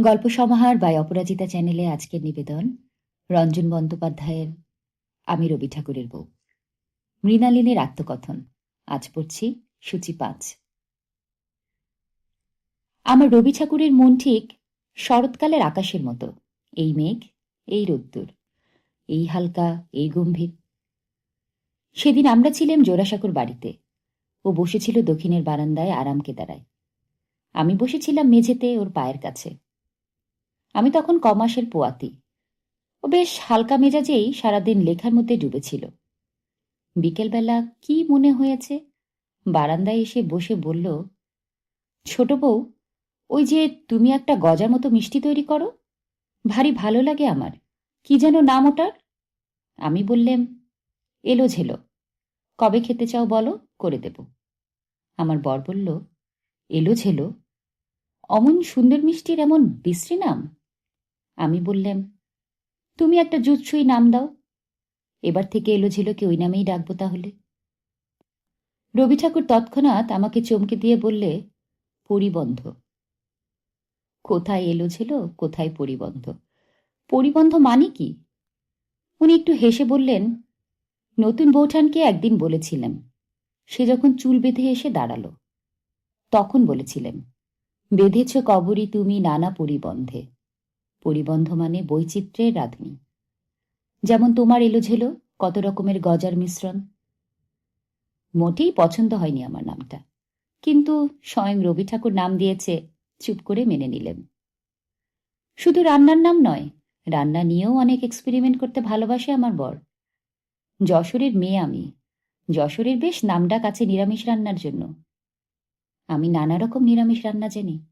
গল্প সমাহার বাই অপরাজিতা চ্যানেলে আজকের নিবেদন, রঞ্জন বন্দ্যোপাধ্যায়ের, আমি রবি ঠাকুরের বউ। মৃণালিনীর আত্মকথন। আজ পড়ছি সূচি পাঁচ। আমার রবি ঠাকুরের মন ঠিক শরৎকালের আকাশের মতো। এই মেঘ, এই রোদ্দুর, এই হালকা, এই গম্ভীর। সেদিন আমরা ছিলাম জোড়াসাঁকোর বাড়িতে। ও বসেছিল দক্ষিণের বারান্দায় আরাম কেদারায়। আমি বসেছিলাম মেঝেতে ওর পায়ের কাছে। আমি তখন কমাসের পোয়াতি। ও বেশ হালকা মেজাজেই সারাদিন লেখার মধ্যে ডুবেছিল। বিকেলবেলা কি মনে হয়েছে? বারান্দায় এসে বসে বলল, ছোট বউ, ওই যে তুমি একটা গজার মতো মিষ্টি তৈরি করো? ভারী ভালো লাগে আমার। কি যেন নাম ওটার? আমি বললেম, এলো ঝেলো। কবে খেতে চাও বলো, করে দেব। আমার বর বলল, এলো ঝেলো? অমন সুন্দর মিষ্টির এমন বিশ্রী নাম? আমি বললাম, তুমি একটা জুৎসই নাম দাও। এবার থেকে এলো কি ওই নামেই ডাকবো তাহলে। রবি ঠাকুর তৎক্ষণাৎ আমাকে চমকে দিয়ে বললে, পরিবন্ধ। কোথায় এলো ছিল কোথায় পরিবন্ধ? পরিবন্ধ মানে কি? উনি একটু হেসে বললেন, নতুন বৌঠানকে একদিন বলেছিলাম। সে যখন চুল বেঁধে এসে দাঁড়াল, তখন বলেছিলেন বেঁধেছ কবরই তুমি নানা পরিবন্ধে পরিবন্ধ মানে বৈচিত্র্যের রাধুনী। যেমন তোমার এলোঝেলো, কত রকমের গজার মিশ্রণ। মোটেই পছন্দ হয়নি আমার নামটা। কিন্তু স্বয়ং রবি ঠাকুর নাম দিয়েছে, চুপ করে মেনে নিলেন। শুধু রান্নার নাম নয়, রান্না নিয়েও অনেক এক্সপেরিমেন্ট করতে ভালোবাসে আমার বর। যশোরের মেয়ে আমি। যশোরের বেশ নামডাক আছে নিরামিষ রান্নার জন্য। আমি নানা রকম নিরামিষ রান্না জানি।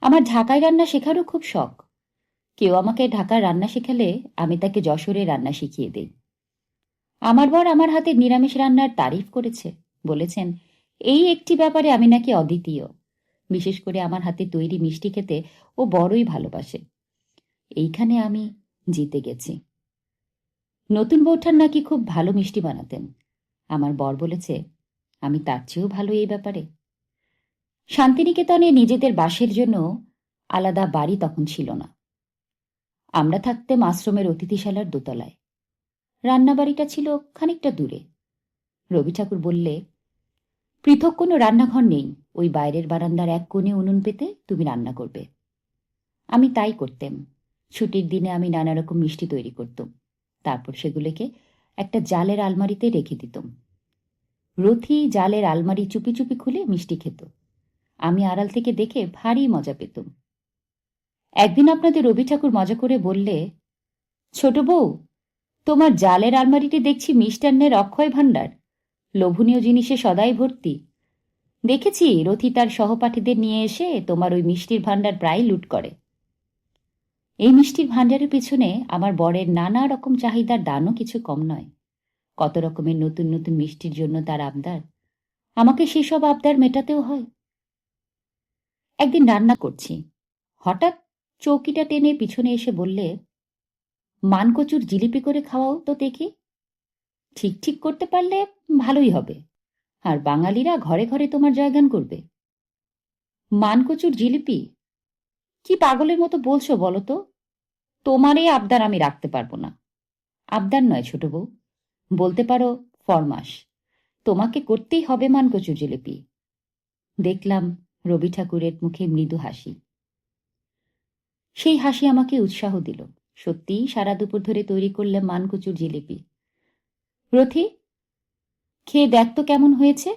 আমার ঢাকায় রান্না শেখারও খুব শখ। কেউ আমাকে ঢাকার রান্না শেখালে আমি তাকে যশোরে রান্না শিখিয়ে দেই। আমার বর আমার হাতে নিরামিষ রান্নার তারিফ করেছে, বলেছেন, এই একটি ব্যাপারে আমি নাকি অদ্বিতীয়। বিশেষ করে আমার হাতে তৈরি মিষ্টি খেতে ও বড়ই ভালোবাসে। এইখানে আমি জিতে গেছি। নতুন বৌঠান নাকি খুব ভালো মিষ্টি বানাতেন। আমার বর বলেছে, আমি তার চেয়েও ভালো এই ব্যাপারে। শান্তিনিকেতনে নিজেদের বাসের জন্য আলাদা বাড়ি তখন ছিল না। আমরা থাকতেম আশ্রমের অতিথিশালার দোতলায়। রান্নাবাড়িটা ছিল খানিকটা দূরে। রবি ঠাকুর বললে, পৃথক কোনো রান্নাঘর নেই। ওই বাইরের বারান্দার এক কোণে উনুন পেতে তুমি রান্না করবে। আমি তাই করতেম। ছুটির দিনে আমি নানা রকম মিষ্টি তৈরি করতাম। তারপর সেগুলোকে একটা জালের আলমারিতে রেখে দিতাম। রথি জালের আলমারি চুপি চুপি খুলে মিষ্টি খেত। আমি আড়াল থেকে দেখে ভারী মজা পেতুম। একদিন আপনাদের রবি ঠাকুর মজা করে বললে, ছোট বউ, তোমার জালের আলমারিটি দেখছি মিষ্টান্নের অক্ষয় ভাণ্ডার। লোভনীয় জিনিসে সদাই ভর্তি। দেখেছি রথি তার সহপাঠীদের নিয়ে এসে তোমার ওই মিষ্টির ভাণ্ডার প্রায় লুট করে। এই মিষ্টির ভাণ্ডারের পিছনে আমার বরের নানা রকম চাহিদার দানও কিছু কম নয়। কত রকমের নতুন নতুন মিষ্টির জন্য তার আবদার। আমাকে সেসব আবদার মেটাতেও হয়। একদিন রান্না করছি। হঠাৎ চৌকিটা টেনে পিছনে এসে বললে, মানকচুর জিলিপি করে খাওয়াও তো দেখি। ঠিক ঠিক করতে পারলে ভালোই হবে। আর বাঙালিরা ঘরে ঘরে তোমার জয়গান করবে। মানকচুর জিলিপি? কি পাগলের মতো বলছো বলো তো? তোমার এই আবদার আমি রাখতে পারব না। আবদার নয় ছোট বউ। বলতে পারো ফরমাস তোমাকে করতেই হবে মানকচুর জিলিপি। দেখলাম রবি ঠাকুরের মুখে মৃদু হাসি। সেই হাসি আমাকে উৎসাহ দিল। সত্যিই সারা দুপুর ধরে তৈরি করলাম মানকুচুর জিলিপি। রথি, খেয়ে দেখ তো কেমন হয়েছে।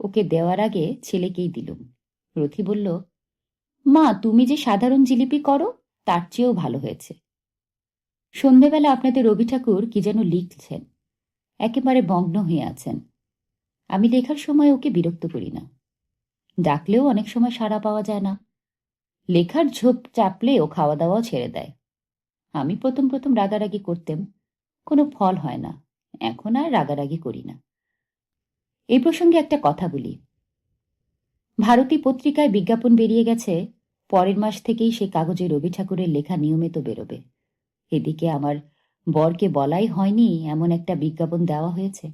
ওকে দেওয়ার আগে ছেলেকেই দিলুম। রথি বলল, মা, তুমি যে সাধারণ জিলিপি করো, তার চেয়েও ভালো হয়েছে। সন্ধেবেলা আপনাদের রবি ঠাকুর কি যেন লিখছেন। একেবারে মগ্ন হয়ে আছেন। আমি লেখার সময় ওকে বিরক্ত করি না। ডাকলেও অনেক সময় সাড়া পাওয়া যায় না। লেখার ঝোপ চাপলে ও খাওয়া দাওয়াও ছেড়ে দেয়। আমি প্রথম প্রথম রাগারাগি করতেম, কোনো ফল হয় না। এখন আর রাগারাগি করি না। এই প্রসঙ্গে একটা কথা বলি। ভারতী পত্রিকায় বিজ্ঞাপন বেরিয়ে গেছে, পরের মাস থেকেই সে কাগজে রবি ঠাকুরের লেখা নিয়মিত বেরোবে। এদিকে আমার বরকে বলাই হয়নি এমন একটা বিজ্ঞাপন দেওয়া হয়েছে।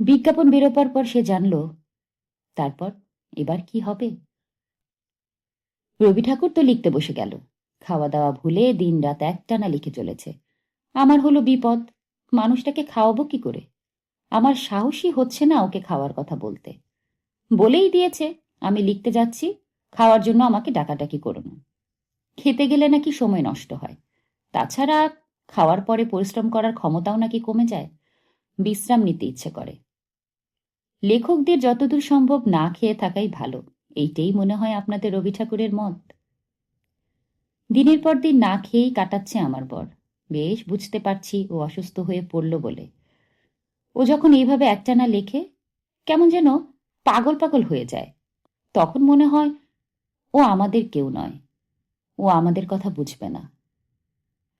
বিজ্ঞাপন বেরোবার পর সে জানল, তারপর এবার কি হবে? রবি ঠাকুর তো লিখতে বসে গেল। খাওয়া দাওয়া ভুলে দিন রাত একটানা লিখে চলেছে। আমার হলো বিপদ, মানুষটাকে খাওয়াবো কি করে? আমার সাহসই হচ্ছে না ওকে খাওয়ার কথা বলতে। বলেই দিয়েছে, আমি লিখতে যাচ্ছি, খাওয়ার জন্য আমাকে ডাকাডাকি করো না। খেতে গেলে নাকি সময় নষ্ট হয়। তাছাড়া খাওয়ার পরে পরিশ্রম করার ক্ষমতাও নাকি কমে যায়। বিশ্রাম নিতে ইচ্ছে করে। লেখকদের যতদূর সম্ভব না খেয়ে থাকাই ভালো। এইটাই মনে হয় আপনাদের রবি ঠাকুরের মত। দিনের পর দিন না খেয়েই কাটাচ্ছে আমার বর। বেশ, বুঝতে পারছি ও অসুস্থ হয়ে পড়ল বলে। ও যখন এইভাবে একটানা লেখে, কেমন যেন পাগল পাগল হয়ে যায়। তখন মনে হয় ও আমাদের কেউ নয়। ও আমাদের কথা বুঝবে না।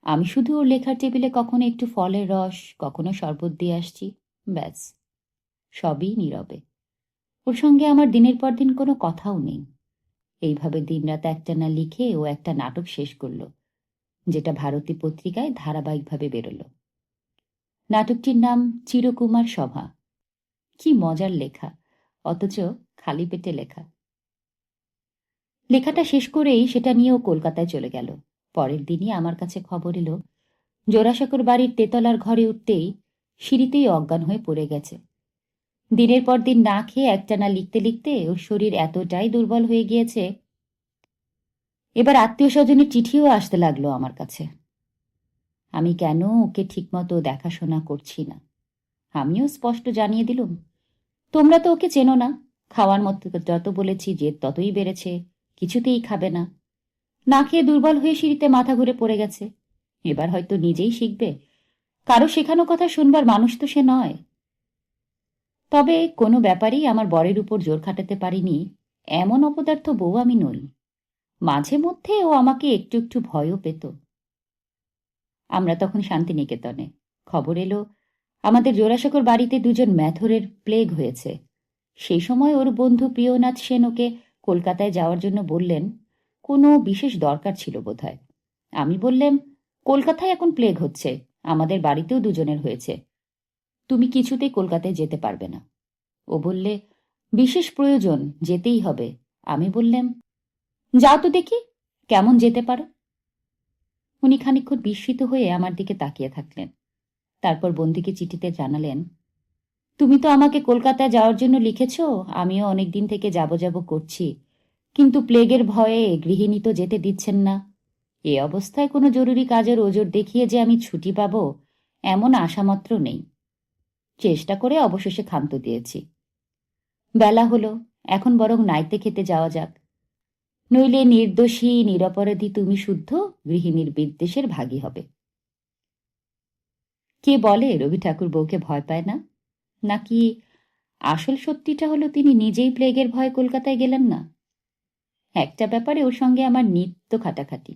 আমি শুধু ওর লেখার টেবিলে কখনো একটু ফলের রস, কখনো শরবত দিয়ে আসছি, ব্যাস। সবই নীরবে। ওর সঙ্গে আমার দিনের পর দিন কোনো কথাও নেই। এইভাবে দিনরাত একটানা লিখে ও একটা নাটক শেষ করল, যেটা ভারতী পত্রিকায় ধারাবাহিকভাবে বেরোলো। নাটকটির নাম চিরকুমার সভা। কি মজার লেখা, অথচ খালি পেটে লেখা। লেখাটা শেষ করেই সেটা নিয়েও কলকাতায় চলে গেল। পরের দিনই আমার কাছে খবর এলো, জোড়াসাঁকোর বাড়ির তেতলার ঘরে উঠতেই সিঁড়িতেই অজ্ঞান হয়ে পড়ে গেছে। দিনের পর দিন না খেয়ে একটানা লিখতে লিখতে ওর শরীর এতটাই দুর্বল হয়ে গিয়েছে। এবার আত্মীয় স্বজনের চিঠিও আসতে লাগল আমার কাছে। আমি কেন ওকে ঠিকমতো দেখাশোনা করছি না? আমিও স্পষ্ট জানিয়ে দিলুম, তোমরা তো ওকে চেনো না। খাওয়ার মতো যত বলেছি যে ততই বেড়েছে, কিছুতেই খাবে না। না খেয়ে দুর্বল হয়ে সিঁড়িতে মাথা ঘুরে পড়ে গেছে। এবার হয়তো নিজেই শিখবে। কারও শেখানো কথা শুনবার মানুষ তো সে নয়। তবে কোনো ব্যাপারেই আমার বরের উপর জোর খাটাতে পারিনি। এমন অপদার্থ বউ আমি নই। মাঝে মধ্যে ও আমাকে একটু একটু ভয়ও পেত। আমরা তখন শান্তিনিকেতনে। খবর এলো, আমাদের জোড়াসাঁকোর বাড়িতে দুজন ম্যাথরের প্লেগ হয়েছে। সেই সময় ওর বন্ধু প্রিয়নাথ সেন ওকে কলকাতায় যাওয়ার জন্য বললেন, কোনো বিশেষ দরকার ছিল বোধহয়? আমি বললাম, কলকাতায় এখন প্লেগ হচ্ছে। আমাদের বাড়িতেও দুজনের হয়েছে। তুমি কিছুতেই কলকাতায় যেতে পারবে না। ও বললে, বিশেষ প্রয়োজন, যেতেই হবে। আমি বললাম, যাও তো দেখি, কেমন যেতে পারো। উনি খানিক্ষণ বিস্মিত হয়ে আমার দিকে তাকিয়ে থাকলেন। তারপর বন্ধুকে চিঠিতে জানালেন, তুমি তো আমাকে কলকাতায় যাওয়ার জন্য লিখেছ, আমিও অনেক দিন থেকে যাব যাব করছি, কিন্তু প্লেগের ভয়ে গৃহিণী তো যেতে দিচ্ছেন না। এ অবস্থায় কোনো জরুরি কাজের ওজোর দেখিয়ে যে আমি ছুটি পাব, এমন আশামাত্র নেই। চেষ্টা করে অবশেষে ক্ষান্ত দিয়েছি। বেলা হলো, এখন বরং নাইতে খেতে যাওয়া যাক। নইলে নির্দোষী, নিরপরাধী তুমি শুদ্ধ, গৃহিণীর বিদ্বেষের ভাগী হবে। কে বলে রবি ঠাকুর বউকে ভয় পায় না? নাকি আসল সত্যিটা হলো তিনি নিজেই প্লেগের ভয়ে কলকাতায় গেলেন না? একটা ব্যাপারে ওর সঙ্গে আমার নিত্য খাটাখাটি।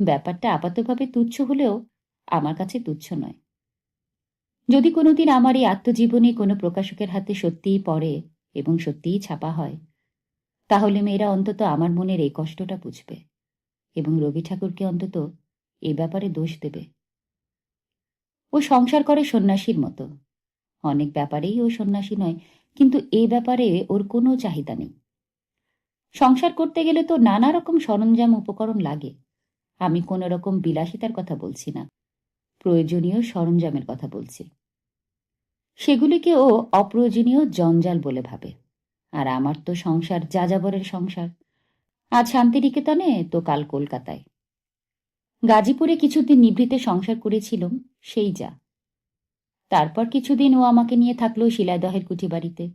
ব্যাপারটা আপাতভাবে তুচ্ছ হলেও আমার কাছে তুচ্ছ নয়। যদি কোনোদিন আমার এই আত্মজীবনী কোনো প্রকাশকের হাতে সত্যিই পড়ে এবং সত্যিই ছাপা হয়, তাহলে মেয়েরা অন্তত আমার মনের এই কষ্টটা বুঝবে এবং রবি ঠাকুরকে অন্তত এ ব্যাপারে দোষ দেবে। ও সংসার করে সন্ন্যাসীর মতো। অনেক ব্যাপারেই ও সন্ন্যাসী নয়, কিন্তু এ ব্যাপারে ওর কোনো চাহিদা নেই। সংসার করতে গেলে তো নানা রকম সরঞ্জাম উপকরণ লাগে। আমি কোনো রকম বিলাসিতার কথা বলছি না। প্রয়োজনীয় সরঞ্জামের কথা বলছি। সেগুলিকে ও অপ্রয়োজনীয় জঞ্জাল বলে ভাবে। আর আমার তো সংসার, যাযাবরের সংসার। আজ শান্তিনিকেতনে, তো কাল কলকাতায়। গাজীপুরে কিছুদিন নিভৃতে সংসার করেছিলাম, সেই যা। তারপর কিছুদিন ও আমাকে নিয়ে থাকল শিলাদহের কুঠি বাড়িতে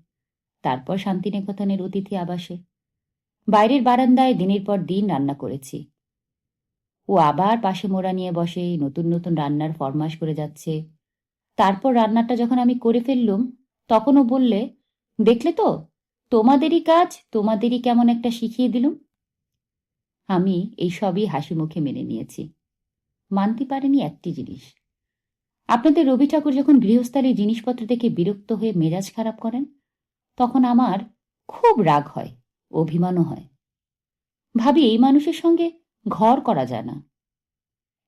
তারপর শান্তিনিকেতনের অতিথি আবাসে। বাইরের বারান্দায় দিনের পর দিন রান্না করেছি। ও আবার পাশে মোড়া নিয়ে বসে নতুন নতুন রান্নার ফরমাস করে যাচ্ছে। তারপর রান্নাটা যখন আমি করে ফেললুম, তখনও বললে, দেখলে তো, তোমাদেরই কাজ, তোমাদেরই কেমন একটা শিখিয়ে দিলুম। আমি এই সবই হাসি মুখে মেনে নিয়েছি। মানতে পারেনি একটি জিনিস। আপনাদের রবি ঠাকুর যখন গৃহস্থালীর জিনিসপত্র দেখে বিরক্ত হয়ে মেজাজ খারাপ করেন, তখন আমার খুব রাগ হয়, অভিমানও হয়। ভাবি, এই মানুষের সঙ্গে ঘর করা যায় না।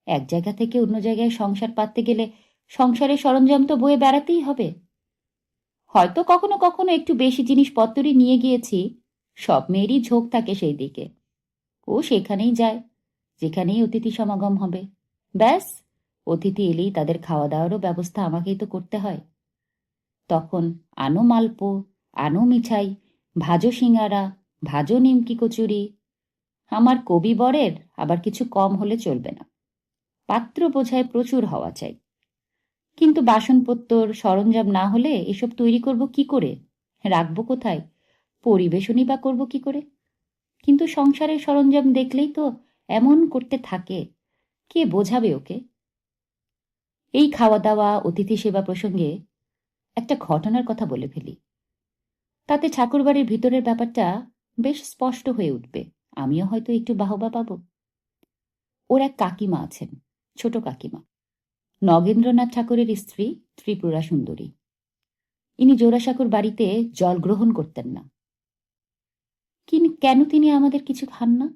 এক জায়গা থেকে অন্য জায়গায় সংসার পাততে গেলে সংসারের সরঞ্জাম তো বয়ে বেড়াতেই হবে। হয়তো কখনো কখনো একটু বেশি জিনিসপত্রই নিয়ে গিয়েছি, সব মেয়েরই ঝোঁক থাকে সেই দিকে। ও সেখানেই যায়, যেখানেই অতিথি সমাগম হবে। ব্যাস, অতিথি এলেই তাদের খাওয়া দাওয়ারও ব্যবস্থা আমাকেই তো করতে হয়। তখন আনো মালপো, আনো মিঠাই, ভাজো সিঙ্গারা, ভাজো নিমকি কচুরি। আমার কবি বরের আবার কিছু কম হলে চলবে না। পাত্র বোঝায় প্রচুর হওয়া চাই। কিন্তু বাসনপত্তর, সরঞ্জাম না হলে এসব তৈরি করব কি করে? রাখব কোথায়? পরিবেশনই বা করব কি করে? কিন্তু সংসারের সরঞ্জাম দেখলেই তো এমন করতে থাকে। কে বোঝাবে ওকে? এই খাওয়া দাওয়া অতিথি সেবা প্রসঙ্গে একটা ঘটনার কথা বলে ফেলি। তাতে ঠাকুরবাড়ির ভিতরের ব্যাপারটা বেশ স্পষ্ট হয়ে উঠবে। আমিও হয়তো একটু বাহবা পাব। ওর এক কাকিমা আছেন, ছোট কাকিমা। নগেন্দ্রনাথ ঠাকুরের স্ত্রী ত্রিপুরা সুন্দরী। ইনি জোড়াসাঁকুর বাড়িতে জল গ্রহণ করতেন না। কেন তিনি আমাদের কিছু খান না?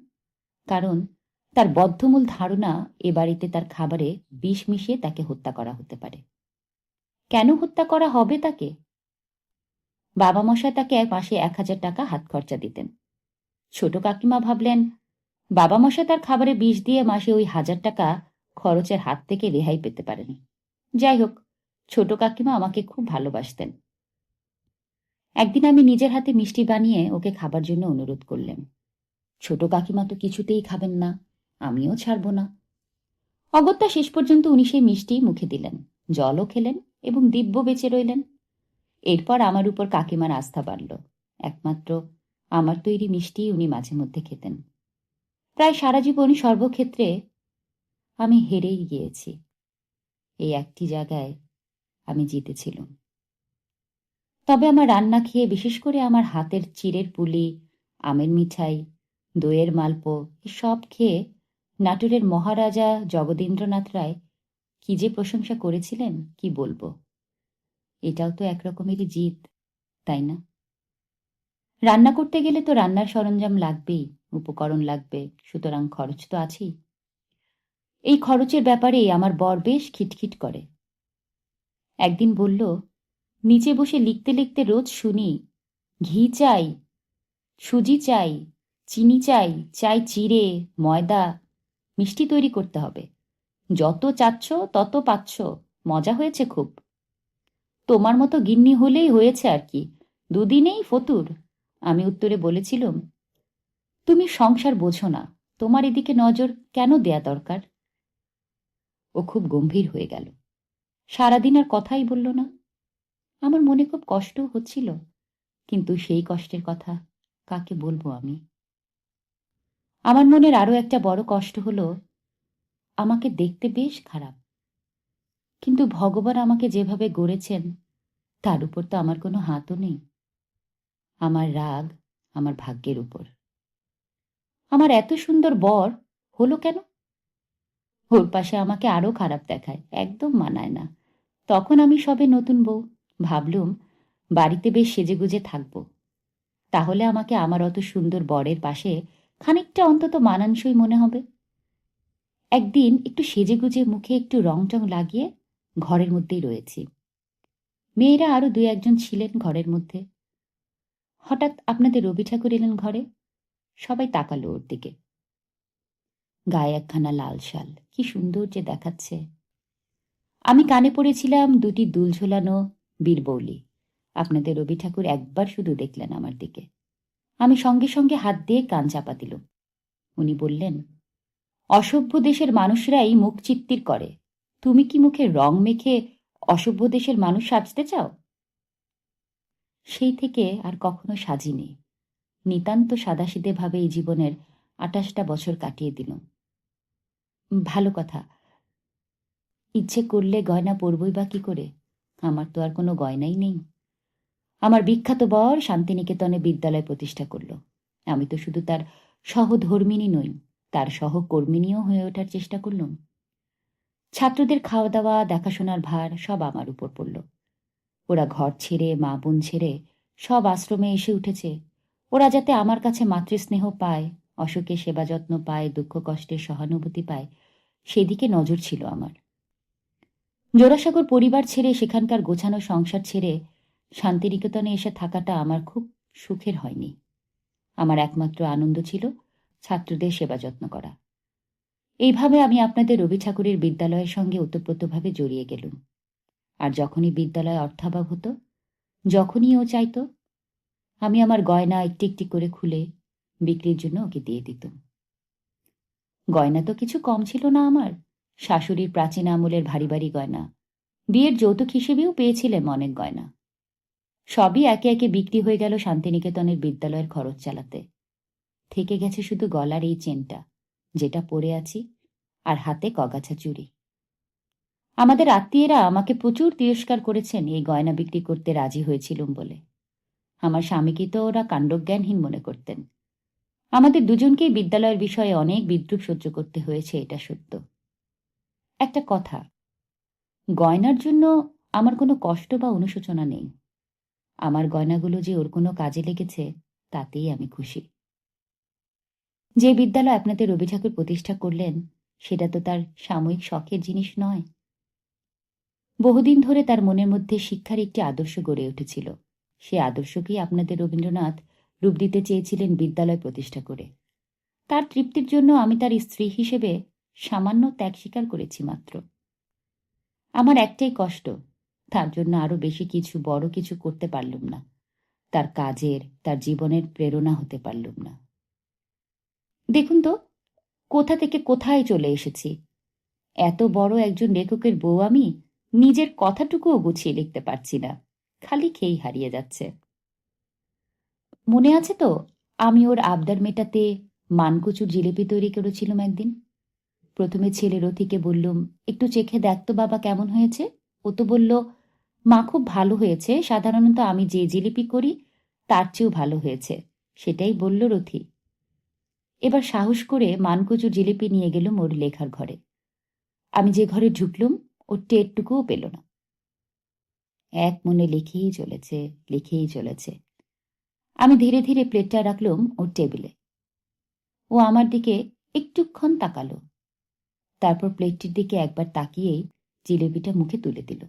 কারণ তার বদ্ধমূল ধারণা এ বাড়িতে তার খাবারে বিষ মিশিয়ে তাকে হত্যা করা হতে পারে। কেন হত্যা করা হবে তাকে? বাবা মশাই তাকে এক মাসে এক হাজার টাকা হাত খরচা দিতেন। ছোট কাকিমা ভাবলেন বাবা মশাই তার খাবারে বিষ দিয়ে মাসে ওই হাজার টাকা খরচের হাত থেকে রেহাই পেতে পারেন। যাই হোক, ছোট কাকিমা আমাকে খুব ভালোবাসতেন। একদিন আমি নিজের হাতে মিষ্টি বানিয়ে ওকে খাবার জন্য অনুরোধ করলেন ছোট কাকিমা তো কিছুতেই খাবেন না, আমিও ছাড়ব না। অগত্যা শেষ পর্যন্ত উনি সেই মিষ্টি মুখে দিলেন, জলও খেলেন এবং দিব্য বেঁচে রইলেন। এরপর আমার উপর কাকিমার আস্থা বাড়ল। একমাত্র আমার তৈরি মিষ্টি উনি মাঝে মধ্যে খেতেন। প্রায় সারা জীবন সর্বক্ষেত্রে আমি হেরেই গিয়েছি। এই একটি জায়গায় আমি জিতেছিলাম। তবে আমার রান্না খেয়ে, বিশেষ করে আমার হাতের চিড়ের পুলি, আমের মিঠাই, দইয়ের মালপো সব খেয়ে নাটোরের মহারাজা জগদীন্দ্রনাথ রায় কি যে প্রশংসা করেছিলেন, কি বলব? এটাও তো একরকমেরই জিত, তাই না? রান্না করতে গেলে তো রান্নার সরঞ্জাম লাগবেই, উপকরণ লাগবে, সুতরাং খরচ তো আছেই। এই খরচের ব্যাপারে আমার বর বেশ খিটখিট করে। একদিন বলল, নিচে বসে লিখতে লিখতে রোজ শুনি, ঘি চাই, সুজি চাই, চিনি চাই চাই চিড়ে, ময়দা, মিষ্টি তৈরি করতে হবে। যত চাচ্ছ তত পাচ্ছ, মজা হয়েছে খুব। তোমার মতো গিন্নি হলেই হয়েছে আর কি, দুদিনেই ফতুর। আমি উত্তরে বলেছিলাম, তুমি সংসার বোঝো না, তোমার এদিকে নজর কেন দেয়া দরকার? ও খুব গম্ভীর হয়ে গেল। সারাদিন আর কথাই বলল না। আমার মনে খুব কষ্ট হচ্ছিল, কিন্তু সেই কষ্টের কথা কাকে বলব আমি? আমার মনের আরও একটা বড় কষ্ট হলো, আমাকে দেখতে বেশ খারাপ। কিন্তু ভগবান আমাকে যেভাবে গড়েছেন, তার উপর তো আমার কোনো হাতও নেই। আমার রাগ আমার ভাগ্যের উপর। আমার এত সুন্দর বর হলো কেন? ওর পাশে আমাকে আরও খারাপ দেখায়, একদম মানায় না। তখন আমি সবে নতুন বউ। ভাবলুম, বাড়িতে বেশ সেজেগুজে থাকব। তাহলে আমাকে আমার অত সুন্দর বরের পাশে খানিকটা অন্তত মানানসই মনে হবে। একদিন একটু সেজেগুজে মুখে একটু রং টং লাগিয়ে ঘরের মধ্যেই রয়েছি। মেয়েরা আরও দুই একজন ছিলেন ঘরের মধ্যে। হঠাৎ আপনাদের রবি ঠাকুর এলেন ঘরে। সবাই তাকালো ওর দিকে। গায়ে একখানা লাল শাল। কি সুন্দর যে দেখাচ্ছে। আমি কানে পড়েছিলাম দুটি দুল ঝোলানো বীরবৌলি আপনাদের রবি ঠাকুর একবার শুধু দেখলেন আমার দিকে। আমি সঙ্গে সঙ্গে হাত দিয়ে কান চাপা দিল উনি বললেন, অসভ্য দেশের মানুষরাই মুখ চিত্তির করে। তুমি কি মুখে রং মেখে অসভ্য দেশের মানুষ সাজতে চাও? সেই থেকে আর কখনো সাজিনি। নিতান্ত সাদাসিদে ভাবে এই জীবনের আটাশটা বছর কাটিয়ে দিল ভালো কথা। ইচ্ছে করলে গয়না পরবই বা কি করে? আমার তো আর কোনো গয়নাই নেই। আমার বিখ্যাত বর শান্তিনিকেতনে বিদ্যালয় প্রতিষ্ঠা করল। আমি তো শুধু তার সহধর্মিনী নই, তার সহকর্মিনীও হয়ে ওঠার চেষ্টা করলাম। ছাত্রদের খাওয়া দাওয়া দেখাশোনার ভার সব আমার উপর পড়ল। ওরা ঘর ছেড়ে, মা বোন ছেড়ে সব আশ্রমে এসে উঠেছে। ওরা যাতে আমার কাছে মাতৃস্নেহ পায়, অসুখে সেবা যত্ন পায়, দুঃখ কষ্টের সহানুভূতি পায় সেদিকে নজর ছিল আমার। জোড়াসাগর পরিবার ছেড়ে সেখানকার গোছানো সংসার ছেড়ে শান্তিনিকেতনে এসে থাকাটা আমার খুব সুখের হয়নি। আমার একমাত্র আনন্দ ছিল ছাত্রদের সেবা যত্ন করা। এইভাবে আমি আপনাদের রবি ঠাকুরের বিদ্যালয়ের সঙ্গে ওতপ্রোতভাবে জড়িয়ে গেলুম। আর যখনই বিদ্যালয়ে অর্থাভাব হতো, যখনই ও চাইতো, আমি আমার গয়না একটি একটি করে খুলে বিক্রির জন্য ওকে দিয়ে দিতাম। গয়না তো কিছু কম ছিল না আমার। শাশুড়ির প্রাচীন আমলের ভারী ভারী গয়না। বিয়ের যৌতুক হিসেবেও পেয়েছিলেন অনেক গয়না। সবই একে একে বিক্রি হয়ে গেল শান্তিনিকেতনের বিদ্যালয়ের খরচ চালাতে। থেকে গেছে শুধু গলার এই চেনটা, যেটা পরে আছি, আর হাতে কগাছা চুরি আমাদের আত্মীয়রা আমাকে প্রচুর তিরস্কার করেছেন এই গয়না বিক্রি করতে রাজি হয়েছিলুম বলে। আমার স্বামীকে তো ওরা কাণ্ডজ্ঞানহীন মনে করতেন। আমাদের দুজনকেই বিদ্যালয়ের বিষয়ে অনেক বিদ্রুপ সহ্য করতে হয়েছে, এটা সত্য। একটা কথা, গয়নার জন্য আমার কোনো কষ্ট বা অনুশোচনা নেই। আমার গয়নাগুলো যে ওর কোনো কাজে লেগেছে, তাতেই আমি খুশি। যে বিদ্যালয় আপনাদের রবি ঠাকুর প্রতিষ্ঠা করলেন, সেটা তো তার সাময়িক শখের জিনিস নয়। বহুদিন ধরে তার মনের মধ্যে শিক্ষার একটি আদর্শ গড়ে উঠেছিল। সে আদর্শকেই আপনাদের রবীন্দ্রনাথ রূপ দিতে চেয়েছিলেন বিদ্যালয় প্রতিষ্ঠা করে। তার তৃপ্তির জন্য আমি তার স্ত্রী হিসেবে সামান্য ত্যাগ স্বীকার করেছি মাত্র। আমার একটাই কষ্ট, তার জন্য আরও বেশি কিছু, বড় কিছু করতে পারলুম না। তার কাজের, তার জীবনের প্রেরণা হতে পারলুম না। দেখুন তো, কোথা থেকে কোথায় চলে এসেছি। এত বড় একজন লেখকের বউ আমি, নিজের কথাটুকুও গুছিয়ে লিখতে পারছি না। খালি খেয়েই হারিয়ে যাচ্ছে। মনে আছে তো? আমি ওর আবদার মেটাতে মানকুচুর জিলিপি তৈরি করেছিলাম একদিন। প্রথমে ছেলে রথিকে বললুম, একটু চেখে দেখ তো বাবা কেমন হয়েছে? ও তো বলল, মা খুব ভালো হয়েছে, সাধারণত আমি যে জিলিপি করি তার চেয়েও ভালো হয়েছে। সেটাই বলল রথি। এবার সাহস করে মানকুচু জিলিপি নিয়ে গেলুম ওর লেখার ঘরে। আমি যে ঘরে ঢুকলুম, ওর টেরটুকুও পেল না। এক মনে লিখেই চলেছে লিখেই চলেছে। আমি ধীরে ধীরে প্লেটটা রাখলুম ওর টেবিলে। ও আমার দিকে একটুক্ষণ তাকালো। তারপর প্লেটটির দিকে একবার তাকিয়েই জিলেবিটা মুখে তুলে দিল।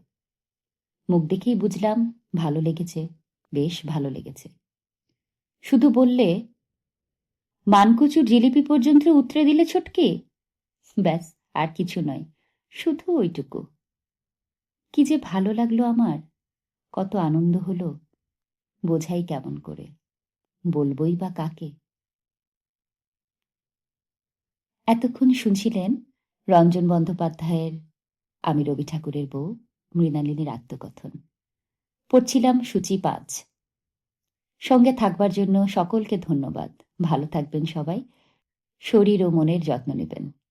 মুখ দেখেই বুঝলাম ভালো লেগেছে, বেশ ভালো লেগেছে। শুধু বললে মানকুচুর জিলিপি পর্যন্ত উতরে দিলে ছোটকে? ব্যাস, আর কিছু নয়, শুধু ওইটুকু। কি যে ভালো লাগল আমার, কত আনন্দ হলো, বোঝাই কেমন করে। বলবই বা কাকে? এতক্ষণ শুনছিলেন রঞ্জন বন্দ্যোপাধ্যায়ের আমি রবি ঠাকুরের বউ মৃণালিনীর আত্মকথন। পড়ছিলাম সূচি পাঁচ। সঙ্গে থাকবার জন্য সকলকে ধন্যবাদ। ভালো থাকবেন সবাই। শরীর ও মনের যত্ন নেবেন।